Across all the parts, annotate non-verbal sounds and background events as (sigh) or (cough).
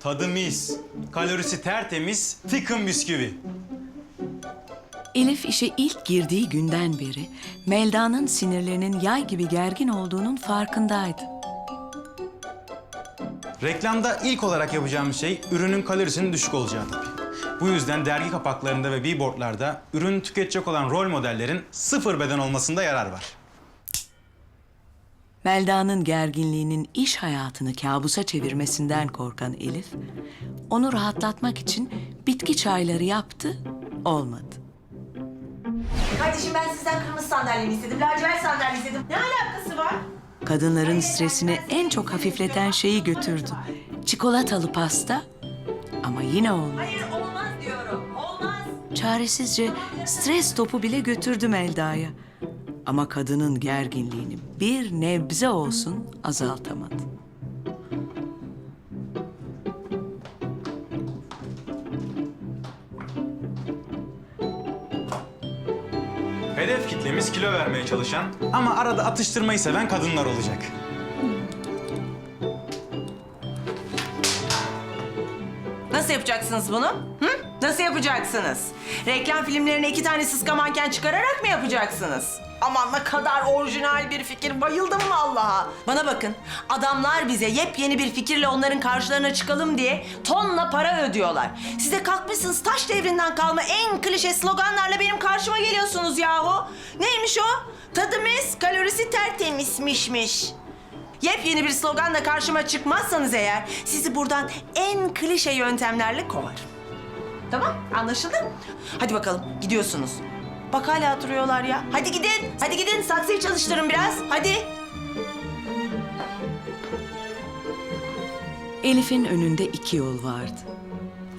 Tadı mis, kalorisi tertemiz, tıkım bisküvi. Elif işe ilk girdiği günden beri Melda'nın sinirlerinin yay gibi gergin olduğunun farkındaydı. Reklamda ilk olarak yapacağımız şey ürünün kalorisinin düşük olacağı tabii. Bu yüzden dergi kapaklarında ve billboardlarda ürünü tüketecek olan rol modellerin sıfır beden olmasında yarar var. Melda'nın gerginliğinin iş hayatını kabusa çevirmesinden korkan Elif, onu rahatlatmak için bitki çayları yaptı, olmadı. Kardeşim ben sizden kırmızı sandalyemi istedim. Lacivert sandalye istedim. Ne alakası var? Kadınların stresini en çok hafifleten şeyi götürdü. Çikolatalı pasta ama yine olmadı. Hayır olmaz diyorum. Olmaz. Çaresizce stres topu bile götürdü Melda'ya. Ama kadının gerginliğini bir nebze olsun azaltamadı. Hedef kitlemiz kilo vermeye çalışan ama arada atıştırmayı seven kadınlar olacak. Nasıl yapacaksınız bunu? Hı? Nasıl yapacaksınız? Reklam filmlerine iki tane sıska manken çıkararak mı yapacaksınız? Aman ne kadar orijinal bir fikir. Bayıldım vallaha. Bana bakın. Adamlar bize yepyeni bir fikirle onların karşılarına çıkalım diye tonla para ödüyorlar. Size kalkmışsınız taş devrinden kalma en klişe sloganlarla benim karşıma geliyorsunuz yahu. Neymiş o? Tadımız kalorisi tertemizmişmiş. Yepyeni bir sloganla karşıma çıkmazsanız eğer sizi buradan en klişe yöntemlerle kovar. Tamam anlaşıldı? Hadi bakalım gidiyorsunuz. Bak hala duruyorlar ya. Hadi gidin. Hadi gidin saksıyı çalıştırın biraz. Hadi. Elif'in önünde iki yol vardı.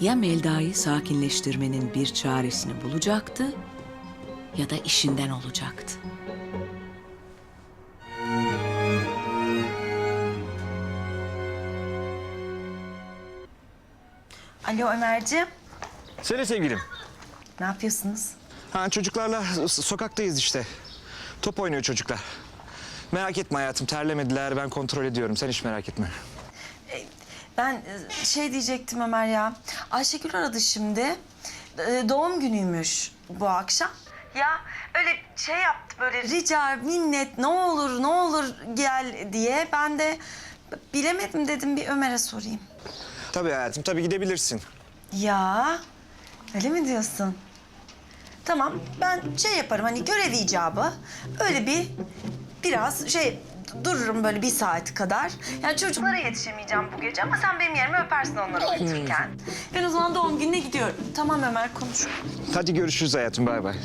Ya Melda'yı sakinleştirmenin bir çaresini bulacaktı ya da işinden olacaktı. Alo Ömerciğim. Seni sevgilim. Ne yapıyorsunuz? Ha çocuklarla sokaktayız işte. Top oynuyor çocuklar. Merak etme hayatım terlemediler ben kontrol ediyorum sen hiç merak etme. Ben e, şey diyecektim Ömer ya. Ayşegül aradı şimdi. E, Doğum günüymüş bu akşam. Ya öyle şey yaptı böyle rica minnet ne olur ne olur gel diye. Ben de bilemedim dedim bir Ömer'e sorayım. Tabii hayatım tabii gidebilirsin. Ya öyle mi diyorsun? Tamam ben şey yaparım hani görev icabı öyle bir biraz şey dururum böyle bir saat kadar. Yani çocuklara yetişemeyeceğim bu gece ama sen benim yerime öpersin onları uyuturken. Ben o zaman doğum gününe gidiyorum. Tamam Ömer konuş. Hadi görüşürüz hayatım bay bay.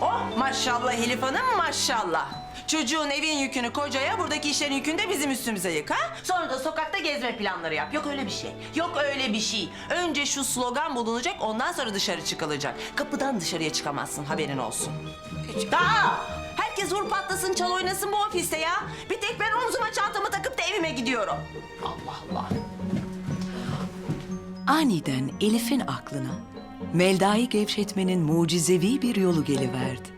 Oh maşallah Elif Hanım maşallah. Çocuğun evin yükünü kocaya, buradaki işlerin yükünü de bizim üstümüze yık ha? Sonra da sokakta gezme planları yap. Yok öyle bir şey. Yok öyle bir şey. Önce şu slogan bulunacak, ondan sonra dışarı çıkılacak. Kapıdan dışarıya çıkamazsın, haberin olsun. Daha! Herkes vur patlasın, çal oynasın bu ofiste ya. Bir tek ben omzuma çantamı takıp da evime gidiyorum. Allah Allah. Aniden Elif'in aklına Melda'yı gevşetmenin mucizevi bir yolu geliverdi.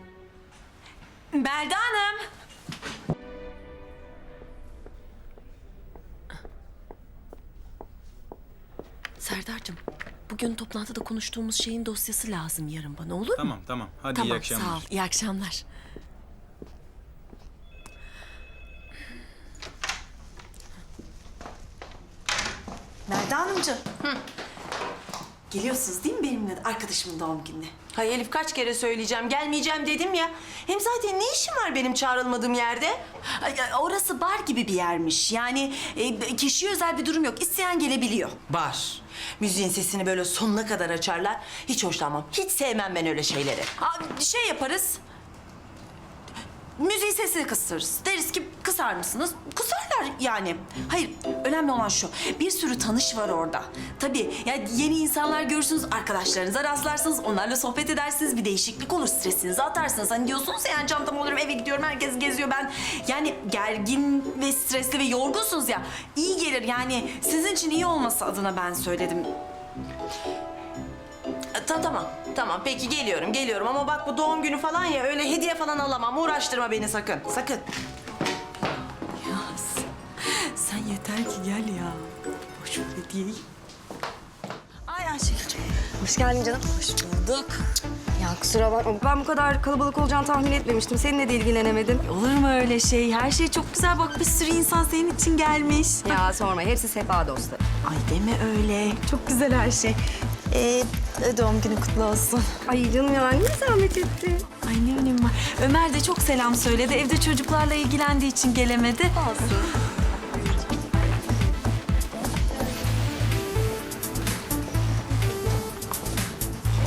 Belda Hanım. Serdar'cığım bugün toplantıda konuştuğumuz şeyin dosyası lazım yarın bana olur mu? Tamam tamam hadi tamam iyi akşamlar. sağ ol iyi akşamlar. Melda Hanımcığım. Geliyorsunuz değil mi benimle arkadaşımın doğum gününe? Hay Elif kaç kere söyleyeceğim, gelmeyeceğim dedim ya. Hem zaten ne işim var benim çağrılmadığım yerde? Ay, ay, Orası bar gibi bir yermiş. Yani e, kişiye özel bir durum yok. İsteyen gelebiliyor. Var. Müziğin sesini böyle sonuna kadar açarlar. Hiç hoşlanmam. Hiç sevmem ben öyle şeyleri. Aa, şey yaparız. Müziğin sesini kısarız. Deriz ki kısar mısınız? Kısarlar yani. Hayır, önemli olan şu. Bir sürü tanış var orada. Tabii yani yeni insanlar görürsünüz, arkadaşlarınıza rastlarsınız, onlarla sohbet edersiniz. Bir değişiklik olur, stresinizi atarsınız. Hani diyorsunuz ya yani çantamı alırım eve gidiyorum, herkes geziyor. Ben yani gergin ve stresli ve yorgunsunuz ya. İyi gelir yani sizin için iyi olması adına ben söyledim. E, Ta tamam. Tamam peki geliyorum geliyorum ama bak bu doğum günü falan ya öyle hediye falan alamam. Uğraştırma beni sakın. Sakın. Sen yeter ki gel ya. Boş ver hediyeyi. Ay Ayşegül'cüm. Hoş geldin canım. Hoş bulduk. Ya kusura bakma. Ben bu kadar kalabalık olacağını tahmin etmemiştim. Seninle de ilgilenemedim. Olur mu öyle şey? Her şey çok güzel. Bak bir sürü insan senin için gelmiş. Ya sorma. Hepsi sefa dostu. Ay deme öyle. Çok güzel her şey. Ee, doğum günü kutlu olsun. Ay canım ya niye zahmet etti? Ay ne önemi var. Ömer de çok selam söyledi. Evde çocuklarla ilgilendiği için gelemedi. Olsun.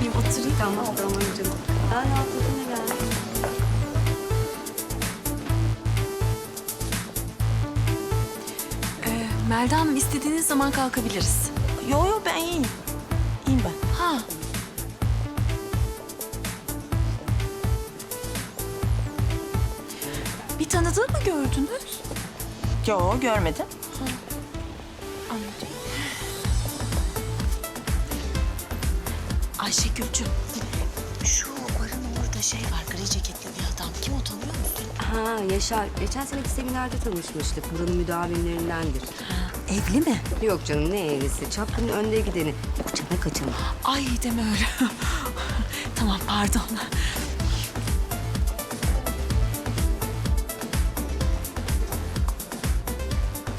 Bir oturayım. Tamam tamam canım. Ay hafızına gel. Ee, Melda Hanım istediğiniz zaman kalkabiliriz. Yo yo ben. İyiyim tanıdığı mı gördünüz? Yo görmedim. Anladım. Ayşegül'cüm. Şu barın orada şey var, gri ceketli bir adam. Kim o tanıyor musun? Ha Yaşar. Geçen seneki seminerde tanışmıştık. Buranın müdavimlerindendir. Evli mi? Yok canım ne evlisi. Çapkının önde gideni. Kaçana kaçana. Ay deme öyle. (laughs) tamam pardon.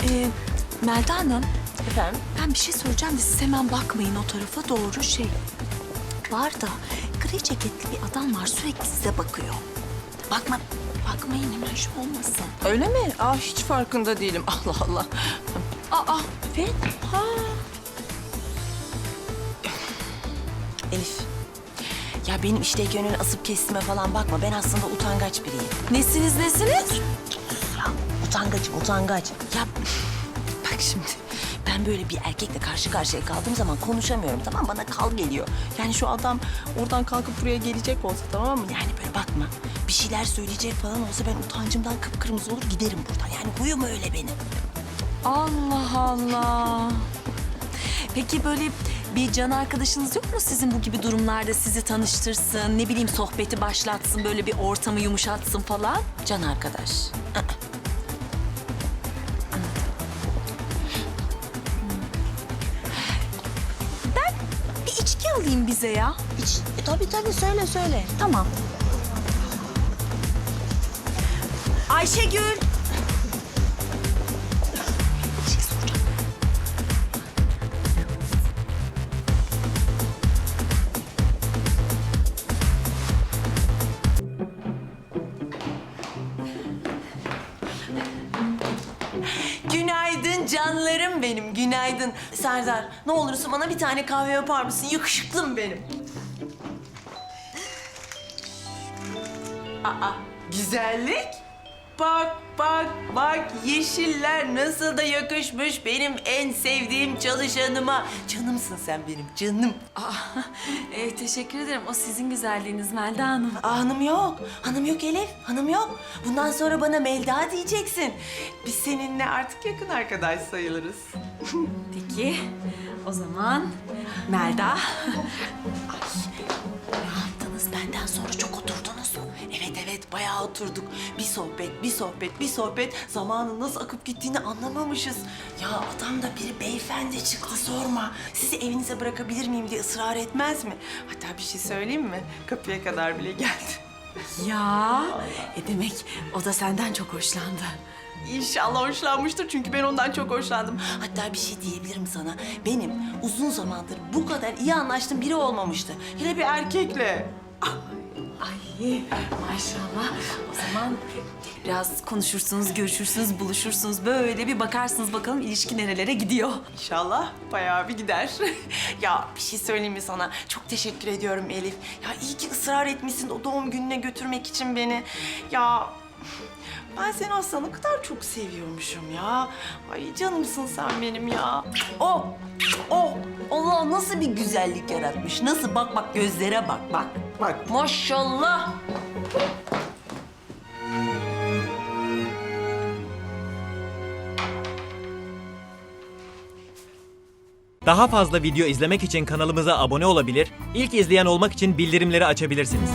Ee, Melda Hanım, Efendim? ben bir şey söyleyeceğim de siz hemen bakmayın o tarafa doğru şey. Var da gri ceketli bir adam var sürekli size bakıyor. Bakma, bakmayın hemen şu olmasın. Öyle mi? Aa hiç farkında değilim. (laughs) Allah Allah. Aa, evet. Ha. Elif. Ya benim işteyken önüne asıp kestiğime falan bakma. Ben aslında utangaç biriyim. Nesiniz nesiniz? Utangaçım utangaç. Ya bak şimdi ben böyle bir erkekle karşı karşıya kaldığım zaman konuşamıyorum tamam Bana kal geliyor. Yani şu adam oradan kalkıp buraya gelecek olsa tamam mı? Yani böyle bakma. Bir şeyler söyleyecek falan olsa ben utancımdan kıpkırmızı olur giderim buradan. Yani huyum öyle benim. Allah Allah. Peki böyle bir can arkadaşınız yok mu sizin bu gibi durumlarda sizi tanıştırsın, ne bileyim sohbeti başlatsın, böyle bir ortamı yumuşatsın falan? Can arkadaş. Aa, alayım bize ya. Hiç, tabii tabii söyle söyle. Tamam. Ayşegül. Günaydın. Serdar, ne olursun bana bir tane kahve yapar mısın? Yakışıklım benim. Aa, güzellik. Bak, bak, bak yeşiller nasıl da yakışmış benim en sevdiğim çalışanıma. Canımsın sen benim, canım. Aa, e, teşekkür ederim. O sizin güzelliğiniz Melda Hanım. Aa, hanım yok, hanım yok Elif, hanım yok. Bundan sonra bana Melda diyeceksin. Biz seninle artık yakın arkadaş sayılırız. Peki, o zaman Melda. Oturduk. Bir sohbet, bir sohbet, bir sohbet. Zamanın nasıl akıp gittiğini anlamamışız. Ya adam da bir beyefendi çıktı sorma. Sizi evinize bırakabilir miyim diye ısrar etmez mi? Hatta bir şey söyleyeyim mi? Kapıya kadar bile geldi. Ya, e demek o da senden çok hoşlandı. İnşallah hoşlanmıştır çünkü ben ondan çok hoşlandım. Hatta bir şey diyebilirim sana. Benim uzun zamandır bu kadar iyi anlaştığım biri olmamıştı. Hele bir erkekle. Ay maşallah. O zaman biraz konuşursunuz, görüşürsünüz, buluşursunuz. Böyle bir bakarsınız bakalım ilişki nerelere gidiyor. İnşallah bayağı bir gider. (laughs) ya bir şey söyleyeyim mi sana? Çok teşekkür ediyorum Elif. Ya iyi ki ısrar etmişsin o doğum gününe götürmek için beni. Ya ben seni aslında ne kadar çok seviyormuşum ya. Ay canımsın sen benim ya. Oh, oh. Allah nasıl bir güzellik yaratmış. Nasıl bak bak gözlere bak bak. Bak maşallah. Daha fazla video izlemek için kanalımıza abone olabilir, ilk izleyen olmak için bildirimleri açabilirsiniz.